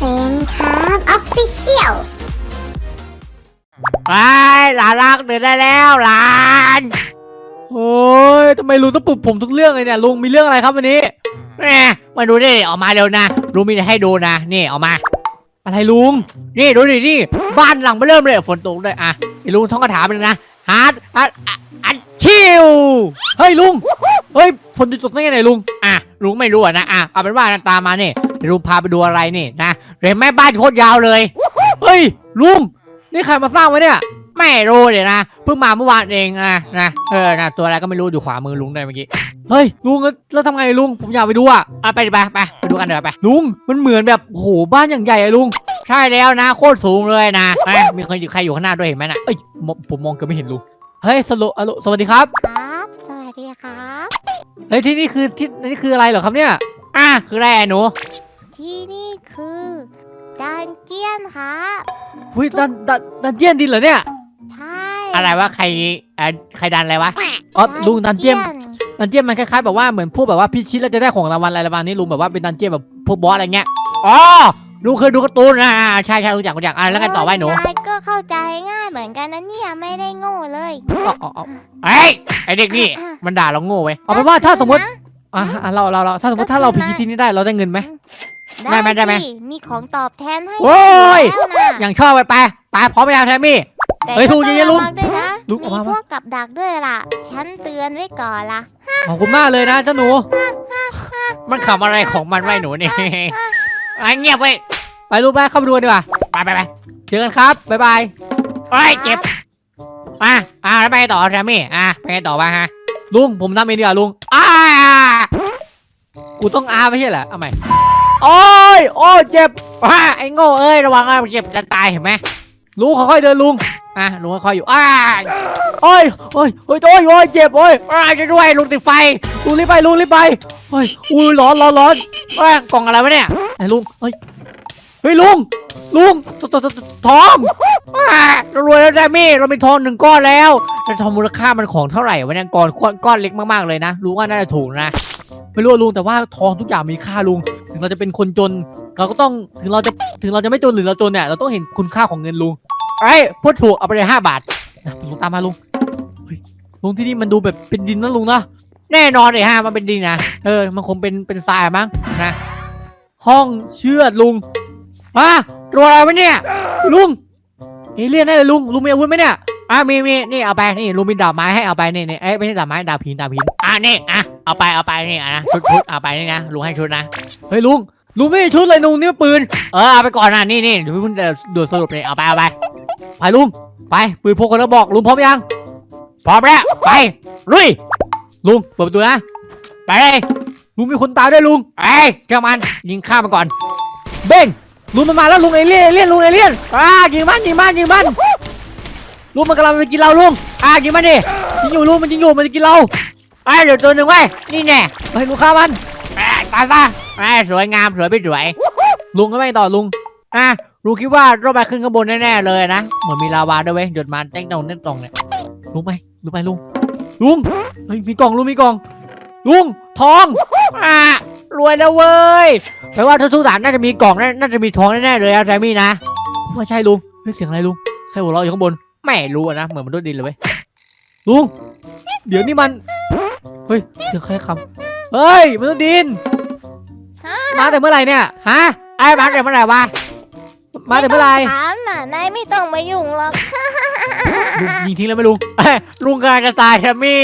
ฟนครับออฟฟิเชียลไปหลานรักเดินได้แล้วหลานโอ้ยทำไมลุงต้องปลุกผมทุกเรื่องเลยเนี่ยลุงมีเรื่องอะไรครับวันนี้แหมมาดูดิออกมาเร็วนะลุงมีอะไรให้ดูนะนี่ออกมา อะไรลุงนี่ดูดินี่บ้านหลังไม่เริ่มเลยฝนตกด้วยอะไอ้ลุงท่องคาถาไปเลยนะฮาร์ดฮัดอัดชิวเฮ้ยลุงเฮ้ยฝนจะตกได้ไงเนี่ยลุงอะลุงไม่รู้อะนะอะเอาเป็นว่านะตามมานี่เดี๋ยว ลุงพาไปดูอะไรนี่นะเห็นไหมบ้านโคตรยาวเลย เฮ้ยลุงนี่ใครมาสร้างไว้เนี่ยไม่รู้เดี๋ยวนะเพิ่งมาเมื่อวานเองนะนะเออนะตัวอะไรก็ไม่รู้อยู่ขวามือลุงได้เมื่อกี้เฮ้ยลุงแล้วแล้วทำไงลุงผมอยากไปดูอะเอาไปดิไปไปไปดูกันเดี๋ยวไปลุงมันเหมือนแบบโอ้โหบ้านอย่างใหญ่อะลุงใช่แล้วนะโคตรสูงเลยนะเอ้ยมีคนอยู่ใครอยู่ข้างหน้าด้วยเห็นไหมนะเอ้ยมองผมมองเกือบไม่เห็นลุงเฮ้ยสโลอะโลสวัสดีครับครับสวัสดีครับเฮ้ยที่นี่คือที่นี่คืออะไรเหรอครับเนี่ยอะคืออะไรอะหนู ที่นี่คือดันเจียนครับวิดันดันดันเจียนดินเหรอเนี่ย ใช่อะไรวะใครเอ่อใครดันอะไรวะ อ๋อลุงดันเจียน ดันเจียนมันคล้ายๆแบบว่าเหมือนพวกแบบว่าพิชิตแล้วจะได้ของรางวัลอะไรประมาณนี้ลุงแบบว่าเป็นดันเจียนแบบพวกบอสอะไรเงี้ย อ๋อลุงเคยดูการ์ตูนนะอ่าใช่ใช่รู้จักรู้จักอะแล้วกันต่อไว้หนูยายก็เข้าใจง่ายเหมือนกันนะเนี่ยไม่ได้โง่เลยอ๋ออ๋ออ๋อเอ้ยไอเด็กนี่มันด่าเราโง่ไว้ยเอาเป็นว่าถ้าสมมติอะอะเราเราเราถ้าสมมติถ้าเราพิชิตที่นี่ได้เราได้เงินไหม ได้ไหมได้ไหม สิมีของตอบแทนให้โอ้ย แล้วนะอย่างชอบไปไปไปพร้อมไปยังแทมมี่ แต่เฮ้ยก็ถูกต้องเย็นๆลุงระวัด้วยนะลุงมีเอามา พวกกับดักด้วยล่ะ ฉันเตือนไว้ก่อนล่ะขอบคุณมากเลยนะเจ้าหนู มันขำอะไรของมันไว้หนูนี่ ไอ้เงียบไว้ยไปลูกไปเข้าไปดูกันดีกว่าไปไปไปเจอกันครับบ๊ายบายเอ้ยเจ็บอะอะแล้วไปไงต่อแทมมี่อะไปไงต่อวะฮะลุงผมทำเองดีกว่าลุงอ้ากูต้องอาไม่ใช่เหรอเอาใหม่ โอ้ยโอ้ยเจ็บอะไอ้โง่เอ้ยระวังอะเจ็บจะตายเห็นไหมลุงค่อยๆเดินลุงอะลุงค่อยๆอยู่อ้าโอ้ยโอ้ยโอ้ยโอ้ยโอ้ยเจ็บโอ้ยอ้าจะด้วยลุงติดไฟลุงรีบไปลุงรีบไปเฮ้ยอุ้ยร้อนร้อนร้อนอ้ากล่องอะไรวะเนี่ยไอ้ลุงเฮ้ยเฮ้ยลุงลุงททททองอ่าเรารวยแล้วแซมมี่เรามีทองหนึ่งก้อนแล้วแต่ทองมูลค่ามันของเท่าไหร่วะเนี่ยก้อนก้อนก้อนเล็กมากๆเลยนะรู้ว่าน่าจะถูกนะ ไม่รู้ลุงแต่ว่าทองทุกอย่างมีค่าลุง ถึงเราจะเป็นคนจน เราก็ต้องถึงเราจะถึงเราจะไม่จนหรือเราจนเนี่ยเราต้องเห็นคุณค่าของเงินลุงเอ้พูดถูกเอาไปเลยห้าบาทนะลุงตามมาลุงเฮ้ยลุงที่นี่มันดูแบบเป็นดินนะลุงนะแน่นอนเลยฮะมันเป็นดีนนะเออมันคงเป็นเป็นทรายมั้งนะห้องเชือดลุงอะตัวอะไรวะเนี่ยลุงเอเลี่ยนได้เลยลุงลุงมีอาวุธไหมเนี่ยอะมีมีนี่เอาไปนี่ลุงมีดาบไม้ให้เอาไปนี่นี่เอ้ไม่ใช่ดาบไม้ดาบพินดาบพินอะนี่อะ เอาไปเอาไปนี่อะนะชุดชุดเอาไปนี่นะลุงให้ชุดนะเฮ้ยลุงลุงไม่ได้ชุดเลยลุงนี่มันปืนเออเอาไปก่อนนะนี่นี่เดี๋ยวพี่เพิ่งจะดูสรุปเลยเอาไปเอาไปไปลุงไปปืนพกคนละบอกลุงพร้อมยังพร้อมแล้วไปลุยลุงเปิดประตูนะไปเลยลุงมีคนตายด้วยลุงเอ้ยเจ้ามันยิงข้ามมันก่อน เบ้งลุงมันมาแล้วลุงเอเลี่ยนเอเลี่ยนลุงเอเลี่ยนอ่ายิงมันยิงมันยิงมันลุงมันกำลังไปกินเราลุงอ่ายิงมันดิยิงอยู่ลุงมันยิงอยู่มันจะกินเราไอ้ยเดี๋ยวตัวหนึ่งไว้ยนี่แน่ไปลุงฆ่ามันเอ้ยตายซะไอ้ยสวยงามสวยไม่สวย ลุงก็ไม่ต่อลุงอะลุงคิดว่าเราไปขึ้นข้างบนแน่ๆเลยนะเหมือนมีลาวาด้วยเว้ยหยดมาเต้งตรงเต้งตรงเนี่ยลุงไปลุงไปลุงลุงเฮ้ยมีกล่องลุงมีกล่อง ลุงทองอ่ารวยแล้วเว้ยแปลว่าถ้าทุกๆฐานน่าจะมีกล่องแน่น่าจะมีทองแน่ๆเลยอะแซมมี่นะว่าใช่ลุงเฮ้ยเสียงอะไรลุงใครหัวเราะอยู่ข้างบนไม่รู้อะนะเหมือนมันด้วยดินเลยเว้ยลุงเดี๋ยวนี่มัน เฮ้ยเสียงใครคำเฮ้ยมันต้องดิน มาแต่เมื่อไหร่เนี่ย ฮะ ไอ้มาเดี๋ยวเมื่อไหร่วะ มาแต่เมื่อไหร่ถามน่ะนายไม่ต้องมายุ่งหรอกลุงยิงทิ้งแล้วไหมลุงเอ้ยลุงกำลังจะตายแซมมี่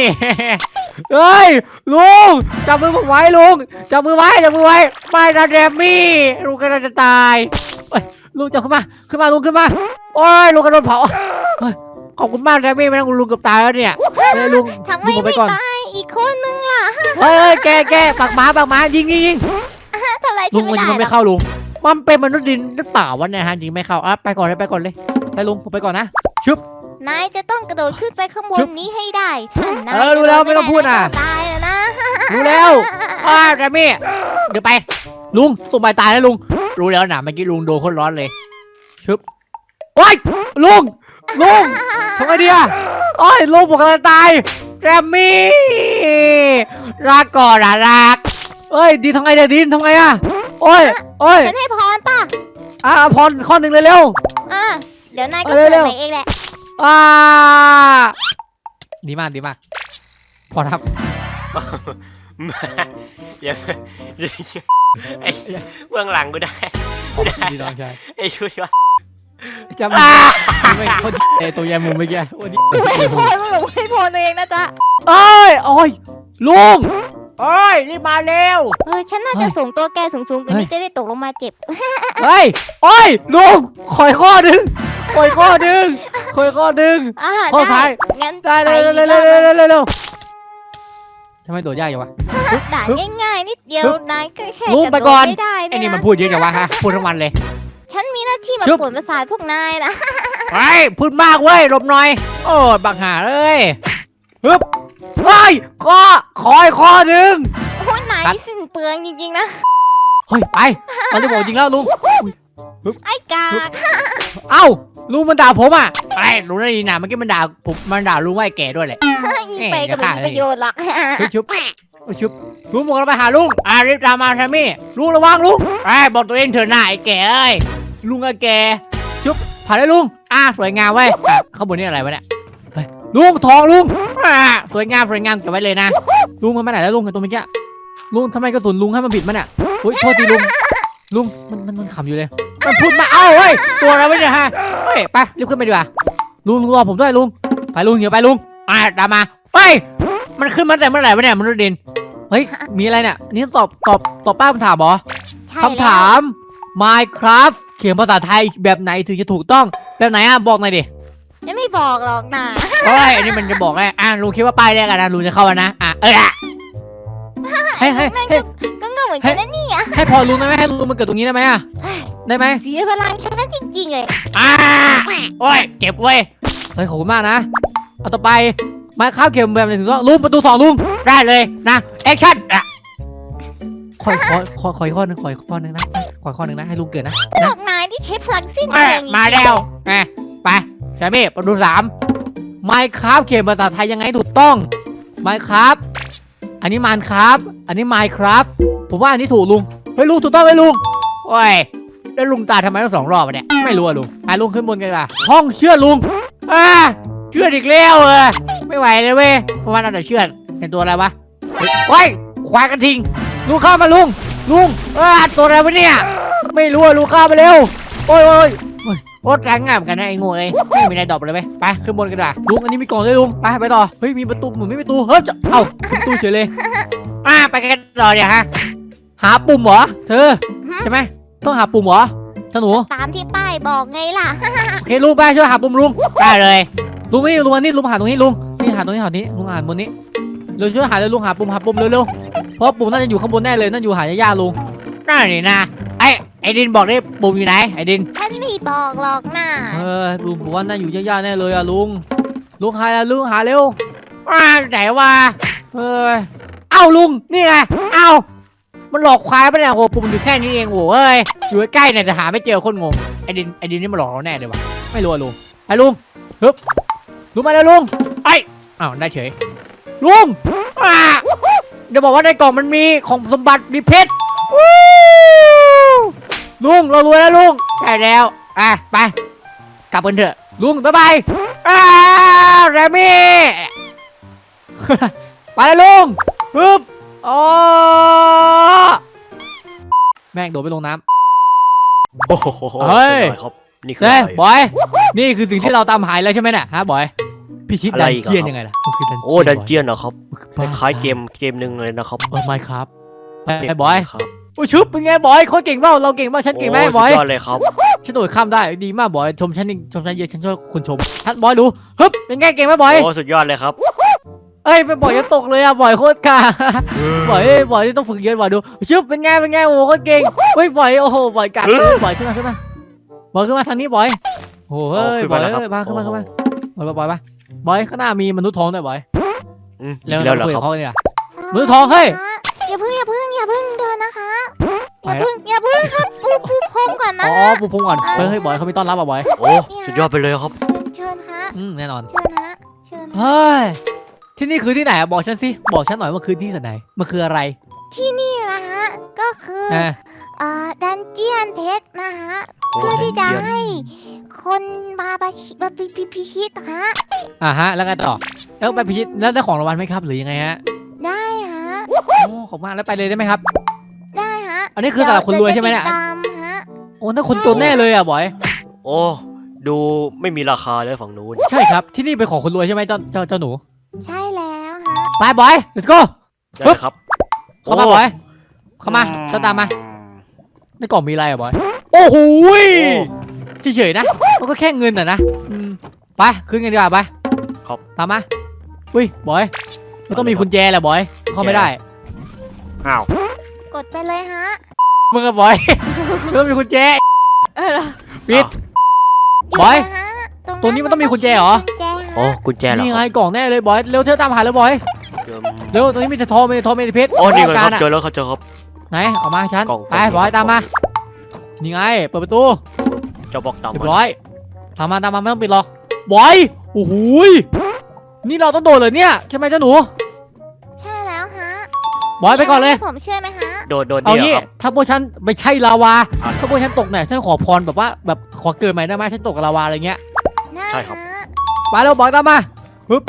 เฮ้ยลุงจับมือผมไว้ลุงจับมือไว้จับมือไว้ไม่นะแซมมี่ลุงกำลังจะตายลุงจับขึ้นมาขึ้นมาลุงขึ้นมาโอ้ยลุงกระโดดเผาเฮ้ยขอบคุณมากแซมมี่ไม่งั้นลุงเกือบตายแล้วเนี่ยเฮ้ยลุงทำไมลุงผมไปไม่ก่อนตาย อีกคนนึงล่ะเฮ้ยเฮ้ยแกแกปากหมาปากหมายิงยิงยิงทำไรลุฉังนมันไม่ยิงได้มันหรไม่อกเข้าลุงมันเป็นมนุษย์ดินหรือเปล่าวะเนี่ยฮะจริงไม่เข้าอะไปก่อนเลยไปก่อนเลยไปลุงผมไปก่อนนะ นายจะต้องกระโดดขึ้นไปข้างบชึนบนี้ให้ได้ถ้านายเออรู้แล้วไม่ต้องพูดน่ะ ตายแล้วนะรู้แล้วอ่าแซมมี่เดี๋ยวไป ลุงตุ่มใบตายแล้วลุง รู้แล้วนะเมื่อกี้ลุงโดนคนร้อนเลยโอ้ยลุงลุงทำไงดีอะโอ้ยลุงผมกำลังตาย แซมมี่รักก่อนอะรักเอ้ยดินทำไงเนี่ยดินทำไงอะโอ้ยโอ้ยฉันให้พรป่ะอ่าพรข้อหนึ่งเลยเร็ว อะเดี๋ยวนายก็เอาเกิดเร็วๆใหม่เองแหละอ่าดีมากดีมากพอครับมาอย่าอย่าไอ้เบื้องหลังกูได้ ดีน้องชายไอ้ชุดวะ จำไม่ไม่คนเอตัวแยมมุมเมื่อกี้วันนี้ไม่พอมึงหลงไม่พอตัวเองนะจ๊ะเอ้ยโอ้ยลุงเอ้ยรีบมาเร็ว เออฉันน่าเฮ้จะยส่งตัวแกสูงๆกว่าเฮ้นี้ยจะได้ตกลงมาเจ็บ เฮ้ยโอ้ยลุงคอยข้อดึงคอยข้อดึงคอยข้อดึง อ่าข้อซ้าย งั้นได้เลยไปเร็วดีเร็วกว่าเร็วเร็วเร็วทำไมโดดยากอย่างวะ ด่าง่ายๆนิดเดียวฮึบนายก็แค่ลุงกระไปโดดก่อนไม่ได้ไอ้นะนี่มันพูดเยอะจังวะฮะพูดทั้งวันเลย ฉันมีหน้าที่มาชึบ ปวดประสาทพวกนายนะไอ้ยพูดมากเว้ยหลบหน่อย โอ้ยบักหาเอ้ยฮึบเฮ้ยข้อคอยข้อดึงโอ้ยนายตัดนี่สิ้นเปลืองจริงๆนะ เฮ้ยไปตอนที่บอกจริงแล้วลุงไอ้กากเอ้าลุงมันด่าผมอะไอ้ลุงได้ยินนะเมื่อกี้มันด่าผมมันด่าลุงว่าไอ้แก่ด้วยแหละ ยิงไปก็ไม่มีประโยชน์หรอก เฮ้ยชุบเฮ้ยชุบลุงบอกเราไปหาลุงอ่ารีบตามมาทามี่ลุงระวังลุงไอ้ยบอกตัวเองเถอะหน้าไอ้แก่เอ้ย ลุงไอ้แก่ชุบผ่านได้ลุง อ่าสวยงามเว้ยอะข้างบนนี่อะไรวะเนี่ยเฮ้ยลุงทองลุงอ่าสวยงามสวยงามเก็บไว้เลยนะ ลุงมันไปไหนแล้วลุงกันตัวเมื่อกี้ลุงทำไมกระสุนลุงให้มันผิดมันอะโอ้ยโทษทีลุง ลุงมันมันมันขำอยู่เลย มันพูดมาเอ้าเฮ้ยตัวอะไรวะเนี่ยฮะเฮ้ยไปรีบขึ้นไปดีกว่าลุงลุงรอผมด้วยลุงไปลุงเดี๋ยวไปลุงอ่าตามมาไปมันขึ้นมาแต่เมื่อไหร่วะเนี่ยมนุษย์ดินเฮ้ยมีอะไรเนี่ยนี่ตอบตอบตอบป้าคำถามเหรอใช่คำถาม Minecraft เขียนภาษาไทยแบบไหนถึงจะถูกต้องแบบไหนอะบอกหน่อยดิยังไม่บอกหรอกนะเฮ้ยอันนี้มันจะบอกไงอะลุงคิดว่าป้ายแรกกันนะลุงจะเข้าแล้วนะอะเอออะให้ให้ให้ ก็เงาเหมือนกันนะนี่อะให้พอลุงได้ไหมให้ลุงมันเกิดตรงนี้ได้ไหมอะได้ไหมเสียพลังฉันนะจริงๆเลยอ่าโอ้ยเจ็บเว้ยเฮ้ยขอบคุณมากนะเอาต่อไป Minecraft เขียนแบบไหนถึงต้องลุงประตูสองลุงได้เลยนะแอคชั่นอะขอขอขอขออีกข้อหนึงขออีกข้อหนึงนะ ขออีกข้อหนึงนะให้ลุงเกิดนะพวกนายที่ใช้พลังสิ้นเอ้เปยลืองจริงๆมาแล้วแหมไปแชมี่ประตูสามไมค์ครับเขียนภาษาไทยยังไงถูกต้องไมค์ครับ อันนี้มันครับ อันนี้ไมค์ครับ ผมว่าอันนี้ถูกลุงเฮ้ยลุงถูกต้องไหมลุงโอ้ยแล้วลุงตาทำไมต้องสองรอบอะเนี่ยไม่รู้อะลุงไปลุงขึ้นบนกันดีกว่าห้องเชื่อดลุงอ่าเชื่อดอีกแล้วเออไม่ไหวเลยเว้ยเพราะว่าน่าจะเชื่อดเป็นตัวอะไรวะเฮ้ยเฮ้ยควายกระทิงลุงเข้ามาลุงลุงเออตัวอะไรวะเนี่ย ไม่รู้อะลุงเข้ามาเร็วโอ้ยโอ้ยโคตรแรงงามกันนะไอ้โง่เอ้ยไม่มีอะไรดรอปเลยไหมไปขึ้นบนกันดีกว่าลุงอันนี้มีกล่องด้วยลุงไปไปต่อเฮ้ยมีประตูเหมือนไม่มีประตูเฮ้ยจะเอ้ามีประตูเฉยเลยอ่าไปกันต่อเนี่ยฮะหาปุ่มเหรอเธอใช่ไหมต้องหาปุ่มเหรอท่านหนูตามที่ป้ายบอกไงล่ะ โอเคลุงไปช่วยหาปุ่มลุงได้เลยลุงนี่ลุงอันนี้ลุงหาตรงนี้ลุงนี่หาตรงนี้หาตรงนี้ลุงหาบนนี้เร็วช่วยหาเลยลุงหาปุ่มหาปุ่มเร็วๆเพราะปุ่มน่าจะอยู่ข้างบนแน่เลยน่าอยู่หายากๆลุงนั่นนี่นะไอ้ไอ้ดินบอกได้ปุ่มอยู่ไหนไอ้ดิน ฉันไม่บอกหรอกนะเออลุงผมว่าน่าอยู่ยากๆแน่เลยอะลุง ลุงหาแล้วลุงหาเร็วอ้าไหนวะเออเอ้าลุงนี่ไงเอ้ามันหลอกควายปะเนี่ยโหปุ่มอยู่แค่นี้เองโหเอ้ยอยู่ใกล้ๆเนี่ยแต่หาไม่เจอคนงงไอ้ดินไอ้ดินนี่มันหลอกเราแน่เลยวะไม่รู้อะลุงไอ้ลุงฮึบลุงมาแล้วลุงไอ้อ้าวได้เฉยลุงอ่าเดี๋ยวบอกว่าในกล่องมันมีของสมบัติมีเพชรวู้ ลุงเรารวยแล้วลุงได้แล้ว อะไปกลับกันเถอะลุงบ๊ายบายอ้าวแรมมี่ ไปเลยลุงฮึบอ๋อแม่งโดดไปลงน้โอ้โหเฮ้ยรีบร้อครับนี่ำคือเฮ้ยอะไร บอย นี่คือสิ่งที่เราตามหายแล้วใช่ไหมเนี่ยฮะบอยพิชิตอะไรดันอีกอะ เจียนครับยังไงล่ะมันคือดันเจียนโอ้ดันเจียนเหรอครับบอคล้ายๆเกมเกมหนึ่งเลยนะครับเออไม่ครับไปไปบอยครับ โอ้ยชุบเป็นไงบอยโคตรเก่งเปล่าเราเก่งเปล่าฉันเก่งไหมโอ้บอยสุดยอดเลยครับ ฉันโดดข้ามได้ดีมากบอยชมฉันนี่ชมฉันเยอะฉันชอบคนชมท่านบอยดูฮึบเป็นไงเก่งไหมบอยโอ้สุดยอดเลยครับ เอ้ยไปบอยจะตกเลยอะบอยโคตรกาบ่อยเอ้ยบ่อยนี่ต้องฝึกเยอะบ่อยดูชึบเป็นไงเป็นไงโอ้โหโคตรเก่งเฮ้ยบ่อยโอ้โหบ่อยกัดเออบ่อยขึ้นมาขึ้นมาบ่อยขึ้นมาทางนี้บ่อยโอ้โหเฮ้ยขึ้นบ่อมายแล้วครับเอ้ยมาขึ้นมาขึ้นมาโอ้บ่อยบ่อยบ่อยบ่อยข้างหน้ามีมนุษย์ทองด้วยบ่อยอืมแล้วอีกแล้วเหรเราอคุยคกัรับบเขาเนี่ยใช่มือทองเฮ้ย อย่าแล้วเพิ่งอย่าเพิ่งครับปูปูพรมก่อนนะอ๋อปูพงก่อนเฮ้ยเฮ้ยบ่อยเขามีต้อนรับอะบ่อยโอ้สุดยอดไปเลยครับ เชิญฮะอืมแน่นอน เชิญฮะเชิญฮะเฮ้ย ที่นี่คือที่ไหนอะบอกฉันสิ บอกฉันหน่อยว่าคือที่ไหน มันคืออะไรที่นี่นะฮะก็คืออ่าอ่าดันเจียนเพชรนะฮะโอ้เพื่อที่จะเยี่ยมให้คนมาประชิมาพิพิพิชิตฮะอ่าฮะ แล้วไงต่อ แล้วไปพิชิตแล้วได้ของรางวัลไหมครับ หรือยังไงฮะ ได้ฮะ โอ้ ขอบคุณมาก แล้วไปเลยได้ไหมครับได้ฮะ อันนี้คือสำหรับคนรวยใช่ไหมเนี่ยดี๋วจะติดตามฮะ โอ้นั่นคนจนแน่เลยอะบอย โอ้ ดูไม่มีราคาเลยฝั่งนู้น ใช่ครับที่นี่เป็นของคนรวยใช่ไหมเจ้าเจ้าเจ้าหนูใช่แล้วฮะ ไปบอย let's go ได้เลยครับเข้ามาโบอยเข้ามาเจ้าตามมาอืในกล่องมีอะไรอะบอยโอ้โหยโอ้เฉยๆนะมันก็แค่เงินอะนะอืมไปขึ้นกันดีกว่าไปครับ ตามมาอุ้ยบอยมันต้องมีกุญแจแหละบอยเข้าไม่ได้อ้าว กดไปเลยฮะมึงกับบอยมันต้องมีกุญแจเออปิดอยู่บอยนะฮะตรงนี้มันต้องมีกุญแจเหรอ กุญแจฮะโอ้กุญแจเหรอนี่คไงรับกล่องแน่เลยบอยเร็วเธอตามหาเลยบอยเอิ่มเร็วตรงนี้มีแต่ทองมีแต่ทองมีแต่เพชรโอ้นี่ไงต้คอรับงการอะเจอแล้วครับเจอครับ ไหนเอามาให้ฉันกล่องไปกล่องบอยกล่อง ตามมานี่ไงเปิดประตูเจ้าบอกตามเรียมาบร้อยตามมาตามมาไม่ต้องปิดหรอกบอยโอ้โหยนี่เราต้องโดดเลยเนี่ยใช่ไหมเจ้าหนูใช่แล้วฮะ บอยไปก่อนเลยให้ผมช่วยไหมฮะโดดโดดเอานี่งี้เหรอครับ ถ้าพวกฉันไม่ใช่ลาวาอะถ้าพวกฉันตกเนี่ยฉันขอพรแบบว่าแบบขอเกิดใหม่ได้ไหมฉันตกกับลาวาอะไรเงี้ยได้ใช่ครับ ฮะไปแล้วบอยตามมาฮึบ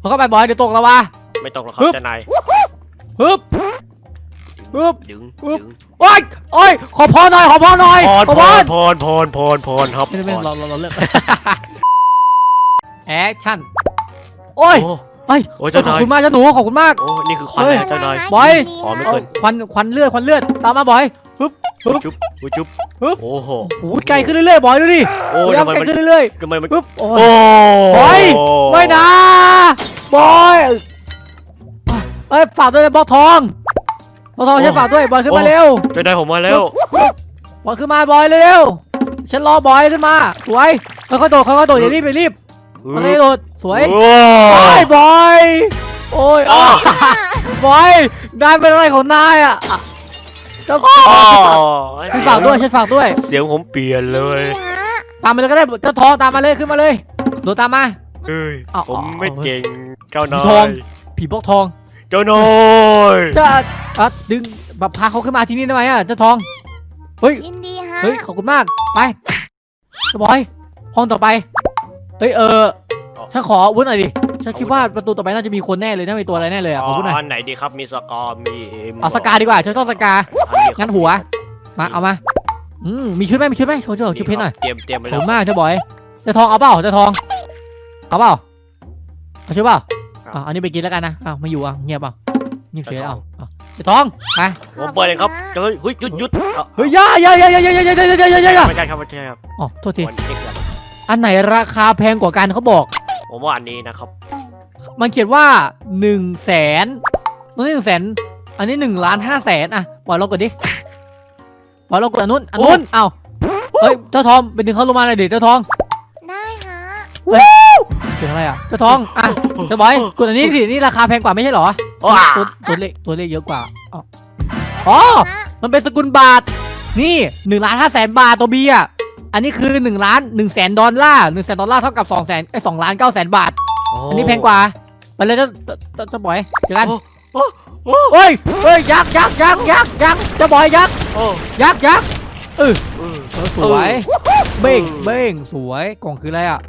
พอเข้าไปบอยเดี๋ยวตกลาวา ไม่ต้องหรอกครับฮึบ เจ้านายฮึบฮึบ ดึงฮึบดึงโอ้ยโอ้ยขอพรหน่อยขอพรหน่อยพรขอพพรรพรพรพรพรครับไม่ไม่พรเราเราเราเลิก แอคชั่นโอ้ยโอ้ เอ้ยโอ้ขเจ้าอบนาย คุณมากเจ้าหนูขอบคุณมาก โอ้ นี่คือควันเฮ้ยนะเจ้านาย บอยยินดีอ๋อไม่ฮะเคยควันควันเลือดควันเลือดตามมาบอยฮึบฮึบจุ๊บอุ๊ยจุ๊บฮึบโอ้โหโอ้ยไกลขึ้นเรื่อยๆบอยดูดิโอ้โอ้ยทำไมไกลมันขึ้นเรื่อยทำไมมันๆปึ๊บโอ้โอ้ยบอยไม่นะบอยเอ้ยฝากด้วยนะบล็อกทองบล็อกทองฉันฝากด้วยบอยขึ้นมาเร็วเจ้านายผมมาแล้ว บอยขึ้นมาบอยเร็วๆฉันรอบอยขึ้นมาสวยค่อยๆโดดค่อยๆโดดอย่ารีบอย่ารีบ ค่อยๆโดดสวยโอ้โอ้ยบอยโอ้ยอ้าวบอยนายเป็นอะไรของนายอะอะเจ้าอ๋อฉันฝากด้วยฉันฝากด้วย เสียงผมเปลี่ยนเลยยินดีฮะตามมาเลยก็ได้เจ้าทองตามมาเลยขึ้นมาเลยโดดตามมาเฮ้ยเอาผมเอาไม่เก่งเจ้านายทองผีบล็อกทอง เจ้านายจะอะดึงแบบพาเขาขึ้นมาที่นี่ได้ไหมอะเจ้าทองยินดีฮะเฮ้ยขอบคุณมากไปเจ้าบอยห้องต่อไป เฮ้ยเออฉันขออาวุ้นหน่อยดิฉันคิดว่าประตูต่อไปน่าจะมีคนแน่เลยน่ามีตัวอะไรแน่เลยอะขออาวุ้นหน่อยอันไหนดีครับมีสกอร์มีมเอาสกาดีกว่าฉันชอบสกาอันนี้ครับงั้นหัวมาเอามาอืมมีชุดไหมมีชุดไหมโชว์โชว์ชุดเพชรหน่อยเตรียมเตรียมไปขอบแล้คุวณมากเจ้าบอยเจ้าทองเอาเปล่าเจ้าทองเอาเปล่าเอาชุดเปล่าอะอันนี้ไปกินแล้วกันนะอ้าวไม่อยู่อะเงียบเปล่าเงียบเฉยเอาเอาเจ้าทองไปผมเปิดเลยครับเฮ้ยเฮ้ยหยุดหยุดอาเฮ้ยอย่าอย่าอย่าอย่าอย่าอย่าอย่าอย่าอย่าอย่าอย่าไม่ใช่ครับไม่ใช่ครับอ๋อโทษทีวันนี้ครับ อันไหนราคาแพงกว่ากันเขาบอก ผมว่าอันนี้นะครับ มันเขียนว่า1นึ่งแสนตัวนี้หนึ่งแสนอันนี้หนึ่งล้านห้าแสนอะปล่อยเรากดดิปล่อยเรากดอันนู้นอันนู้นเอ้าเฮ้ยเจ้าทองไปดึงเขาลงมาเลยดิเจ้าทองได้ฮะเสียงอะไรอะเจ้าทองอะเจ้าบอยกดอันนี้สินี่ราคาแพงกว่าไม่ใช่เหรอว้าตัวตัวเลขตัวเลขเยอะกว่าอ๋ออ๋อฮะมันเป็นสกุลบาทนี่หนึ่งล้านห้าแสนบาทตัวบีอะ อันนี้คือหนึ่งล้านหนึ่งแสนดอลลาร์หนึ่งแสนดอลลาร์เท่ากับสองแสนไอ้สองล้านเก้าแสนบาท อันนี้แพงกว่าไปเลยเจ้าเจ้าเจ้าเจ้าบอยเจอกันโอ้โอ้เฮ้ยเฮ้ยยักษ์ยักษ์ยักษ์ยักษ์ยักษ์เจ้าบอยยักษ์โอ้ยักษ์ยักษ์เออเออสวยเบ้งเบ้งสวยกล่องคืออะไรอะ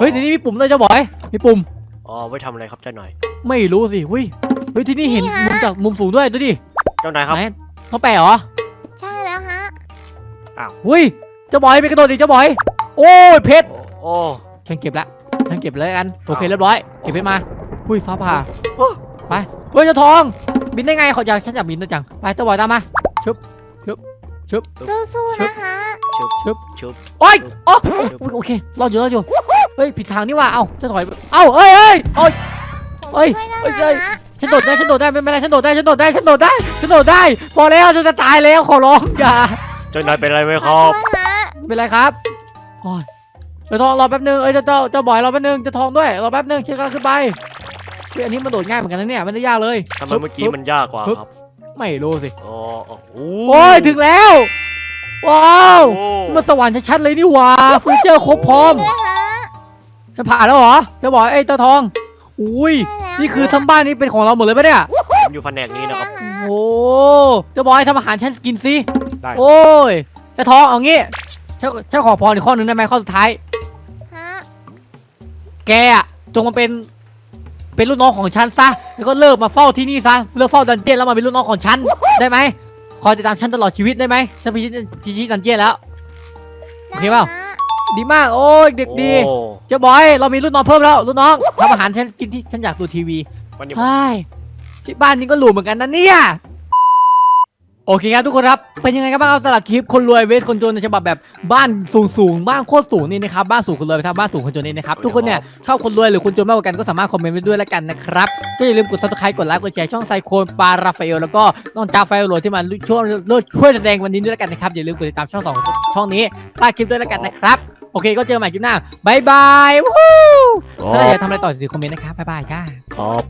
เฮ้ยทีนี้มีปุ่มด้วยเจ้าบอยมีปุ่มอ๋อไว้ทำอะไรครับเจ้านายไม่รู้สิเฮ้ยเฮ้ยที่นี่เห็นมุมจากมุมสูงด้วยดูดิเจ้านายครับไหนเขาแปะเหรอใช่แล้วฮะเฮ้ย เจ้าบอยไปกระโดดดิเจ้าบอย โอ้ยเพชรโอ้ ฉันเก็บละฉันเก็บเลยกันโอเคเรียบร้อยเก็บเพชรมาหุ้ยฟ้าผ่าไปเฮ้ยเจ้าทอง บินได้ไงเขาอยากฉันอยากบินนะจังไปเจ้าบอยตามมาสู้ๆนะคะชุบชึบชุบโอ้ยโอ้ยโอ้ยโอเครอดอยู่รอดอยู่เฮ้ยผิดทางนี่ว่าเอ้าจะถอยเอ้าเอ้ยเอ้ยโอ้ย เอ้ยช่วยนะเอ้ยเอ้ยฮะฉันโดดได้ฉันโดดได้ไม่เป็นไรฉันโดดได้ฉันโดดได้ฉันโดดได้ฉันโดดได้ พอแล้วฉันจะตายแล้วขอร้องอย่าเจ้านายเป็นอะไรไหมคขรัอบโทษฮะไม่ เป็นไรครับโอ้ยเจ้าทองรอแป๊บนึงเอ้ยเจ้าเจ้าเจ้าบอยรอแป๊บนึงเจ้าทองด้วยรอแป๊บนึงเชื่อกันขึ้นไปเฮ้ยอันนี้มันโดดง่ายเหมือนกันนะเนี่ยไม่ได้ยากเลยทำไมเมื่อกี้มันยากกว่าครับไม่รู้สิอ๋อโอ้โหโอ้ยถึงแล้วว้าวโอ้มันสวรรค์ชัดๆเลยนี่หว่าเฟอร์นิเจอร์ครบพร้อมด้วยฮะจะผ่านแล้วเหรอจะบอกไอ้ยเจ้าทองอุ้ยใช่แล้วนี่คือทั้งบ้านนี้เป็นของเราหมดเลยปะเนี่ยผมอยู่แผนกนี้นะครับใช่แล้วฮะโอ้เจ้าบอยทำอาหารฉันกินสิได้โอ้ยเจ้าทองเอางี้ ฉันฉันขอพรอีกข้อหนึ่งได้ไหมข้อสุดท้าย ฮะแกอะจงมาเป็น เป็นลูกน้องของฉันซะ แล้วก็เลิกมาเฝ้าที่นี่ซะ เลิกเฝ้าดันเจี้ยนแล้วมาเป็นลูกน้องของฉัน ได้ไหมคอยติดตามฉันตลอดชีวิตได้ไหมฉันพิชิตพิชิตดันเจี้ยนแล้ว โอเคเปล่า ได้ฮะดีมาก โอ้ยเด็กดีโอ้เจ้าบอย เรามีลูกน้องเพิ่มแล้วลูกน้องทำอาหารฉันกินที่ฉันอยากดูทีวีวันนี้ใช่ที่บ้านนี้ก็หลูเหมือนกันนะเนี่ย โอเคครับทุกคนครับเป็นยังไงกันบ้างครับสำหรับคลิปคนรวยเวสคนจนในฉบับแบบบ้านสูงสูงๆบ้านโคตรสูงนี่นะครับบ้านสูงคนรวยไปทำบ้านสูงคนจนนี่นะครับทุกคนเนี่ยชอบคนรวยหรือคนจนมากกว่ากันก็สามารถคอมเมนต์ไว้ด้วยแล้วกันนะครับก็อย่าลืมกด subscribe กดไลค์กดแชร์ช่องไซโคนปาราฟาเอลแล้วก็น้องจ้าไฟโรที่มาช่วยช่วยแสดงวันนี้ด้วยแล้วกันนะครับอย่าลืมกดติดตามช่องสองช่องนี้ใต้คลิปด้วยแล้วกันนะครับโอเคก็เจอกันใหม่คลิปหน้าบายบายวู้ถ้าอยากทำอะไรต่ออย่าลืมคอมเมนต์นะครับบ๊ายบายจ้าครับ